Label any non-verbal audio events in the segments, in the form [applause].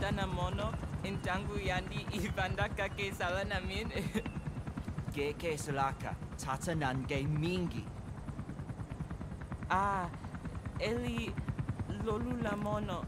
Mono, Intangu Yandi, Ivandaka Ke Salanamin, [laughs] Geke Salaka, Tata Nange Mingi. Ah, Eli Lolula Mono,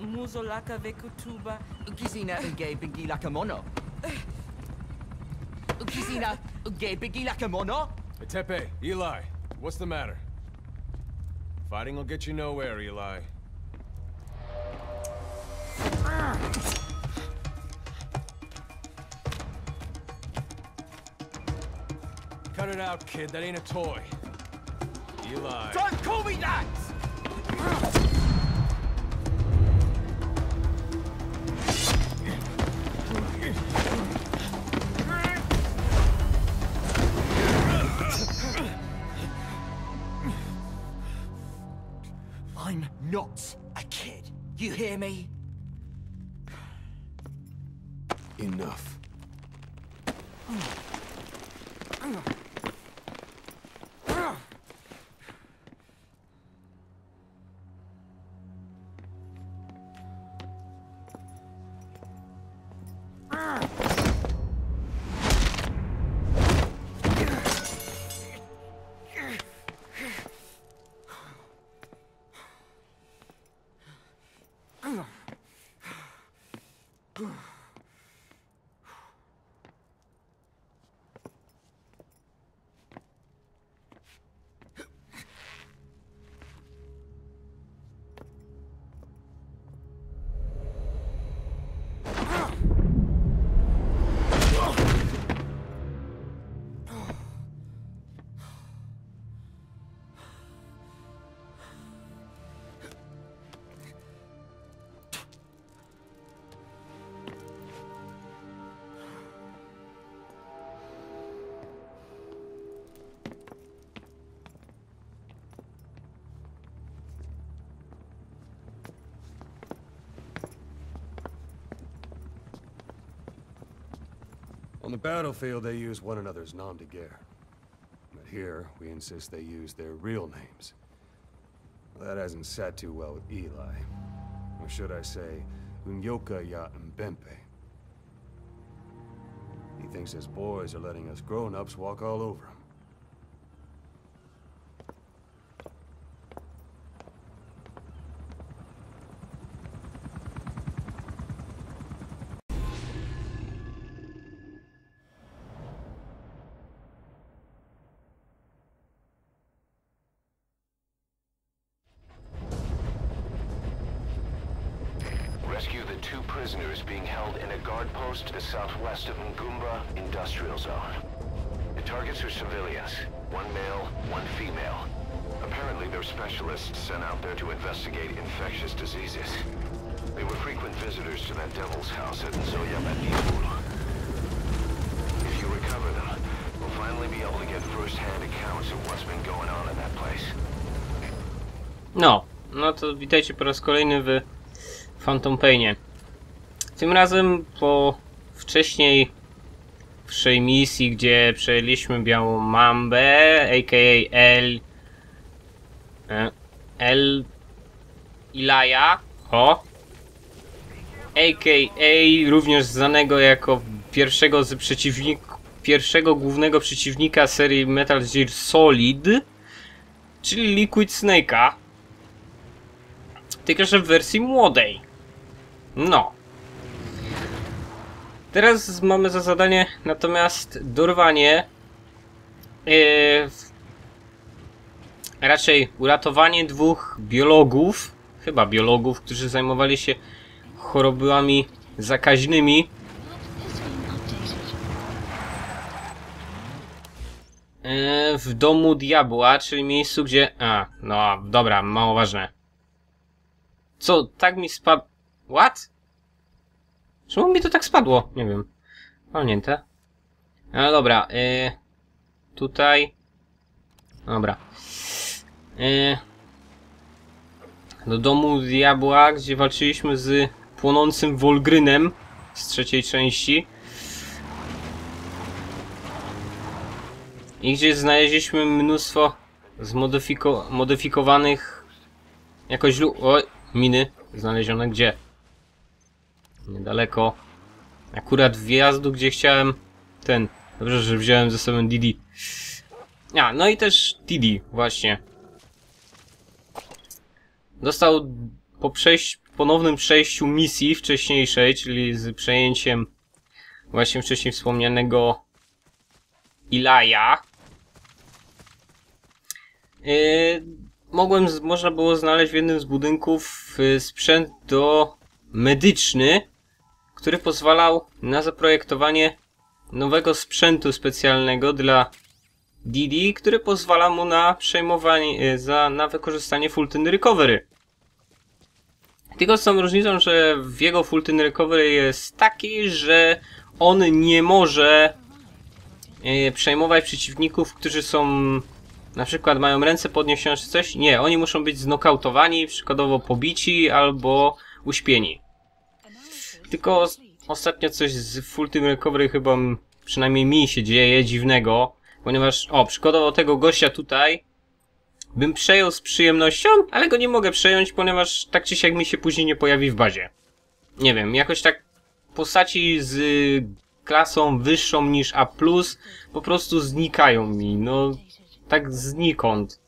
Muzolaka Vekutuba, Ukizina Uge Bigilaka Mono. [laughs] Ukizina Uge Bigilaka Mono. Tepe, Eli, what's the matter? Fighting will get you nowhere, Eli. Cut it out, kid. That ain't a toy. Eli. Don't call me that! I'm not a kid. You hear me? Enough. Oh. On the battlefield, they use one another's nom de guerre. But here, we insist they use their real names. That hasn't sat too well with Eli. Or should I say, Unyoka Ya Mbempe. He thinks his boys are letting us grown-ups walk all over him. Two prisoners being held in a guard post to the southwest of Ngumba Industrial Zone. The targets are civilians. One male, one female. Apparently they're specialists sent out there to investigate infectious diseases. They were frequent visitors to that devil's house at Nzoya. If you recover them, we'll finally be able to get first-hand accounts of what's been going on in that place. No, no to witajcie po raz kolejny w Phantom Painie. Tym razem po wcześniejszej misji, gdzie przejęliśmy Białą Mambę, a.k.a. El... e, El... Ilaja, o! a.k.a. również znanego jako pierwszego z przeciwników, pierwszego głównego przeciwnika serii Metal Gear Solid, czyli Liquid Snake'a, tylko że w wersji młodej. No. Teraz mamy za zadanie natomiast dorwanie yy, raczej uratowanie dwóch biologów, chyba biologów, którzy zajmowali się chorobami zakaźnymi. Yy, w domu diabła, czyli miejscu, gdzie... A, no dobra, mało ważne. Co, tak mi spadł... What? Czemu mi to tak spadło? Nie wiem. Walnięte. No dobra, yy, tutaj... Dobra. Yy, do domu diabła, gdzie walczyliśmy z płonącym Wolgrynem z trzeciej części. I gdzie znaleźliśmy mnóstwo zmodyfiko modyfikowanych jakoś lu... Oj, miny znalezione gdzie? Niedaleko. Akurat wjazdu, gdzie chciałem ten. Dobrze, że wziąłem ze sobą Didi. A, no i też Didi, właśnie. Dostał po przejść, ponownym przejściu misji wcześniejszej, czyli z przejęciem właśnie wcześniej wspomnianego Ilaja. Yy, mogłem, można było znaleźć w jednym z budynków yy, sprzęt do medyczny, który pozwalał na zaprojektowanie nowego sprzętu specjalnego dla Didi, który pozwala mu na przejmowanie, yy, za, na wykorzystanie Fulton Recovery. Tylko z tą różnicą, że w jego Fulton Recovery jest taki, że on nie może yy, przejmować przeciwników, którzy są na przykład mają ręce podniesione czy coś. Nie, oni muszą być znokautowani, przykładowo pobici albo uśpieni. Tylko ostatnio coś z Full Team Recovery chyba przynajmniej mi się dzieje dziwnego, ponieważ o, przykładowo tego gościa tutaj bym przejął z przyjemnością, ale go nie mogę przejąć, ponieważ tak czy siak mi się później nie pojawi w bazie. Nie wiem, jakoś tak postaci z klasą wyższą niż A+, po prostu znikają mi, no tak znikąd.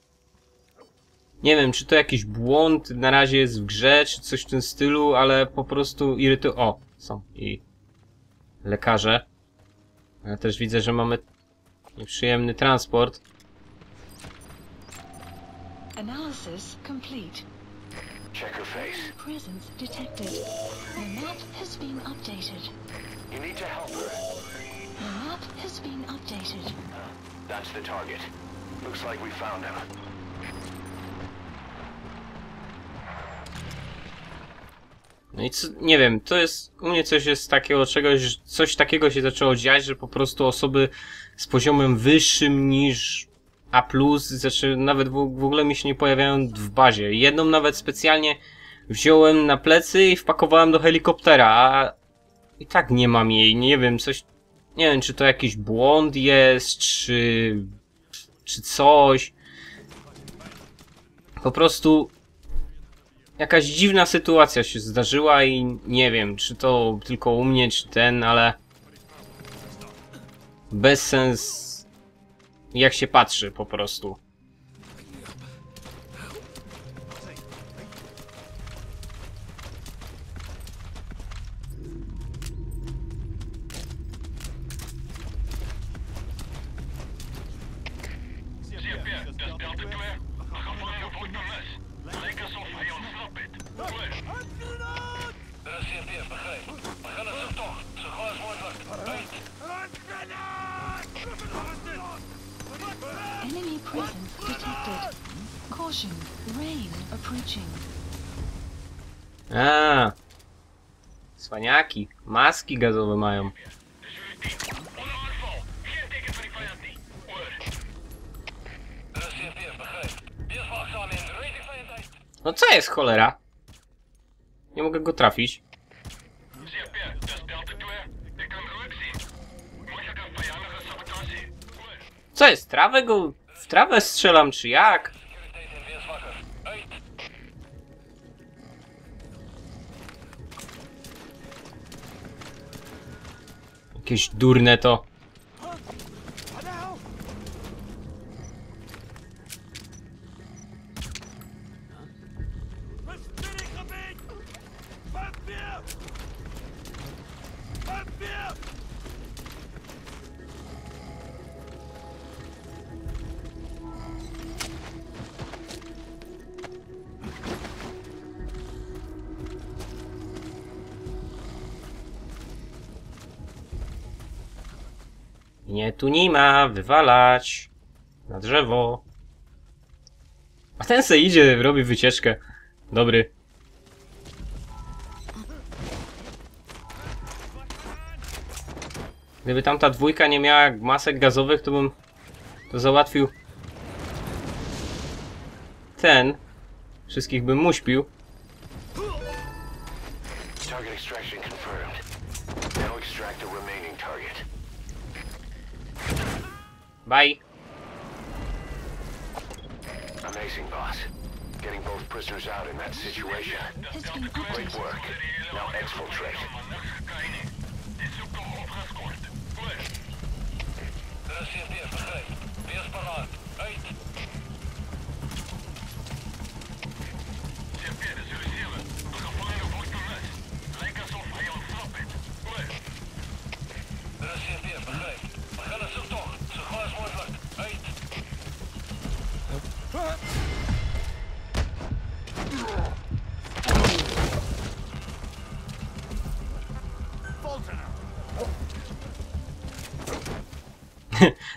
Nie wiem, czy to jakiś błąd na razie jest w grze, czy coś w tym stylu, ale po prostu irytu... O, są i lekarze. Ale też widzę, że mamy nieprzyjemny transport. Analysis complete. Check her face. Presence detected. The map has been updated. You need to help her. The map has been updated. That's the target. Looks like we found him. No i co, nie wiem, to jest, u mnie coś jest takiego czegoś, coś takiego się zaczęło dziać, że po prostu osoby z poziomem wyższym niż A+, znaczy nawet w, w ogóle mi się nie pojawiają w bazie. Jedną nawet specjalnie wziąłem na plecy i wpakowałem do helikoptera, a i tak nie mam jej, nie wiem, coś, nie wiem, czy to jakiś błąd jest, czy, czy coś. Po prostu jakaś dziwna sytuacja się zdarzyła i nie wiem, czy to tylko u mnie, czy ten, ale bez sens jak się patrzy po prostu. Maski gazowe mają. No co jest cholera? Nie mogę go trafić. Co jest? Trawę go... W trawę strzelam, czy jak? Jakieś durne to. Nie, tu nie ma, wywalać. Na drzewo. A ten se idzie, robi wycieczkę. Dobry. Gdyby tamta dwójka nie miała masek gazowych, to bym to załatwił ten. Wszystkich bym uśpił. Bye. Amazing, boss. getting both prisoners out in that situation. Has been Great work. Now exfiltrate.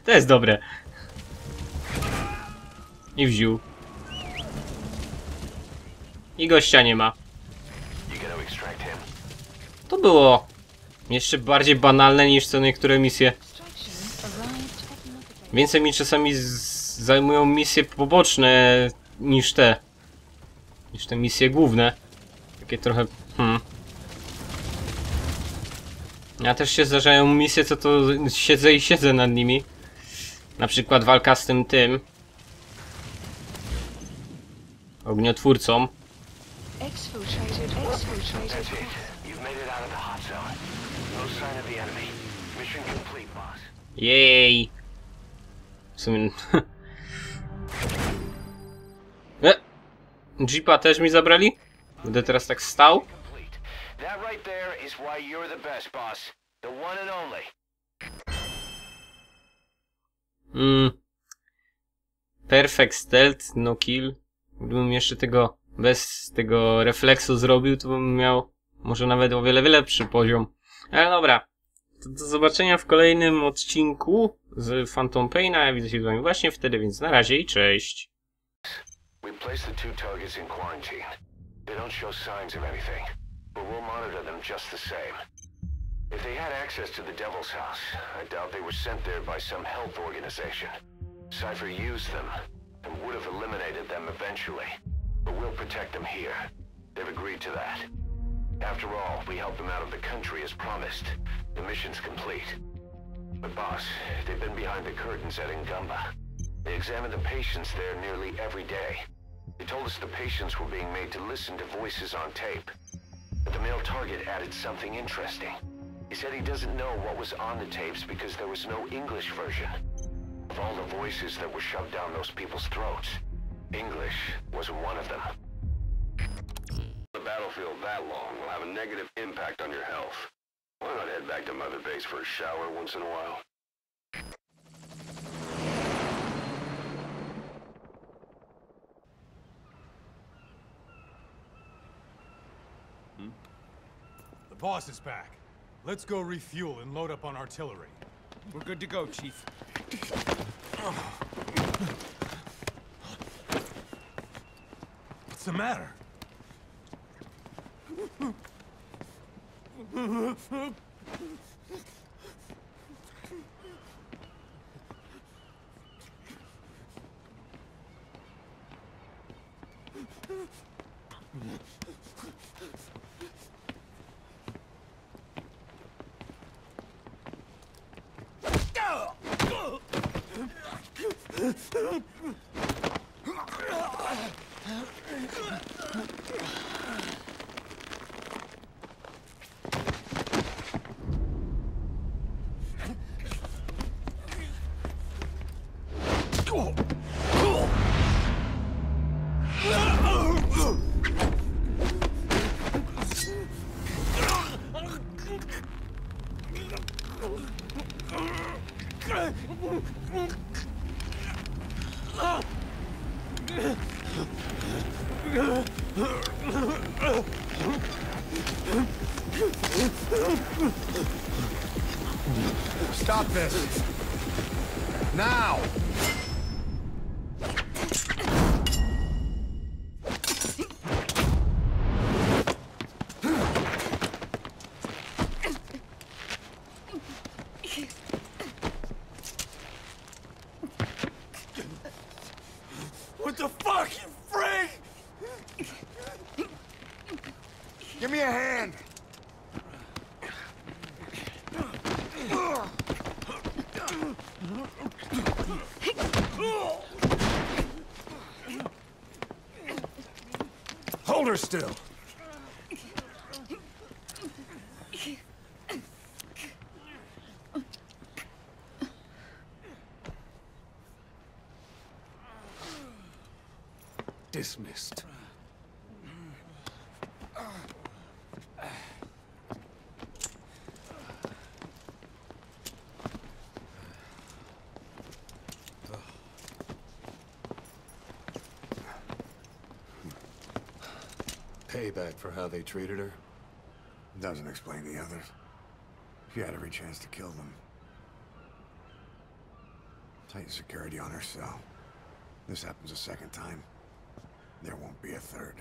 To jest dobre. I wziął. I gościa nie ma. To było jeszcze bardziej banalne niż co niektóre misje. Więcej mi czasami zajmują misje poboczne niż te. Niż te misje główne. Takie trochę. Hmm. A też się zdarzają misje, co to siedzę i siedzę nad nimi. Na przykład walka z tym tym. Ogniotwórcą. No. Jej! W sumie... [laughs] e! Jeepa też mi zabrali? Będę teraz tak stał? That right there is why you're the best, boss. The one and only. Mm. Perfect stealth, no kill. Gdybym jeszcze tego bez tego refleksu zrobił, to bym miał może nawet o wiele lepszy poziom. Ale dobra. To do zobaczenia w kolejnym odcinku z Phantom Paina. Ja widzę się z wami właśnie wtedy, więc na razie i cześć. We placed the two targets in quarantine. They don't show signs of anything, but we'll monitor them just the same. If they had access to the Devil's House, I doubt they were sent there by some health organization. Cypher used them and would have eliminated them eventually, but we'll protect them here. They've agreed to that. After all, we helped them out of the country as promised. The mission's complete. But boss, they've been behind the curtains at Ngumba. They examined the patients there nearly every day. They told us the patients were being made to listen to voices on tape. But the male target added something interesting. He said he doesn't know what was on the tapes because there was no English version. Of all the voices that were shoved down those people's throats, English wasn't one of them. The battlefield that long will have a negative impact on your health. Why not head back to Mother Base for a shower once in a while? Hmm? The boss is back. Let's go refuel and load up on artillery. We're good to go, Chief. What's the matter? Oh! still. Payback for how they treated her? Doesn't explain the others. She had every chance to kill them. Tighten security on her cell. This happens a second time. There won't be a third.